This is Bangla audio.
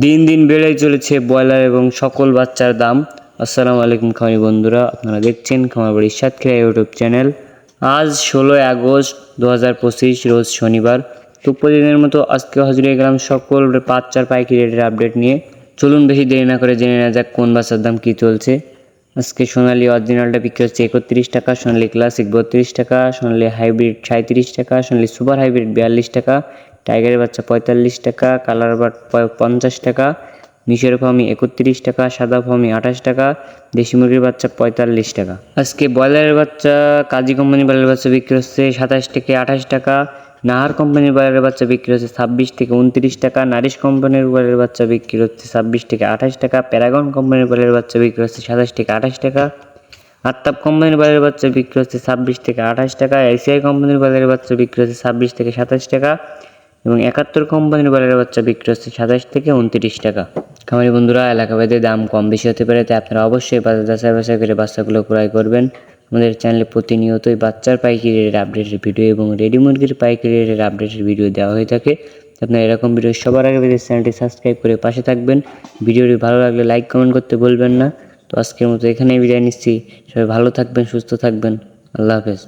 দিন দিন বেড়েই চলেছে ব্রয়লার এবং সকল বাচ্চার দাম। আসসালামু আলাইকুম খামারি বন্ধুরা, আপনারা দেখছেন খামার বাড়ির সাতক্ষীরা ইউটিউব চ্যানেল। আজ ষোলোই আগস্ট দু হাজার পঁচিশ, রোজ শনিবার। তো প্রতিদিনের মতো আজকে হাজির হয়ে গেলাম সকল বাচ্চার পাইকারি রেটের আপডেট নিয়ে। চলুন বেশি দেরি না করে জেনে নেওয়া যাক কোন বাচ্চার দাম কী চলছে। আজকে সোনালি অরিজিনালটা বিক্রি হচ্ছে একত্রিশ টাকা, সোনালি ক্লাসিক বত্রিশ টাকা, সোনালি হাইব্রিড সাঁত্রিশ টাকা, সোনালি সুপার হাইব্রিড বিয়াল্লিশ টাকা টাইগারের বাচ্চা পঁয়তাল্লিশ টাকা, কালার বাট পঞ্চাশ টাকা মিশর ফার্মি একত্রিশ টাকা, সাদা ফার্মি আঠাশ টাকা, দেশি মুরগির বাচ্চা পঁয়তাল্লিশ টাকা। আজকে ব্রয়লারের বাচ্চা, কাজী কোম্পানির ব্রয়লারের বাচ্চা বিক্রি হচ্ছে সাতাশ থেকে আঠাশ টাকা, নাহার কোম্পানির ব্রয়লারের বাচ্চা বিক্রি হচ্ছে ছাব্বিশ থেকে উনত্রিশ টাকা, নারিশ কোম্পানির ব্রয়লারের বাচ্চা বিক্রি হচ্ছে ছাব্বিশ থেকে আঠাশ টাকা, প্যারাগন কোম্পানির ব্রয়লারের বাচ্চা বিক্রি হচ্ছে সাতাশ থেকে আঠাশ টাকা আত্তাপ কোম্পানির বাজারের বাচ্চা বিক্রি হচ্ছে ছাব্বিশ থেকে আঠাশ টাকা, এসিআই কোম্পানির বাজারের বাচ্চা বিক্রি হচ্ছে ছাব্বিশ থেকে সাতাশ টাকা এবং একাত্তর কোম্পানির বাজারের বাচ্চা বিক্রি হচ্ছে সাতাশ থেকে উনত্রিশ টাকা। খামারি বন্ধুরা এলাকাভেদে দাম কম বেশি হতে পারে, তাই আপনারা অবশ্যই বাজার যাচাই বাছাই করে বাচ্চাগুলো ক্রয় করবেন। আমাদের চ্যানেলে প্রতিনিয়তই বাচ্চার পাইকারি রেটের আপডেটের ভিডিও এবং রেডি মুরগির পাইকারি রেটের আপডেটের ভিডিও দেওয়া হয়ে থাকে। আপনারা এরকম ভিডিও সবার আগে পেতে চ্যানেলটি সাবস্ক্রাইব করে পাশে থাকবেন। ভিডিওটি ভালো লাগলে লাইক কমেন্ট করতে বলবেন না। তো আজকের মতো এখানেই বিদায় নিচ্ছি। সবাই ভালো থাকবেন, সুস্থ থাকবেন। আল্লাহ হাফেজ।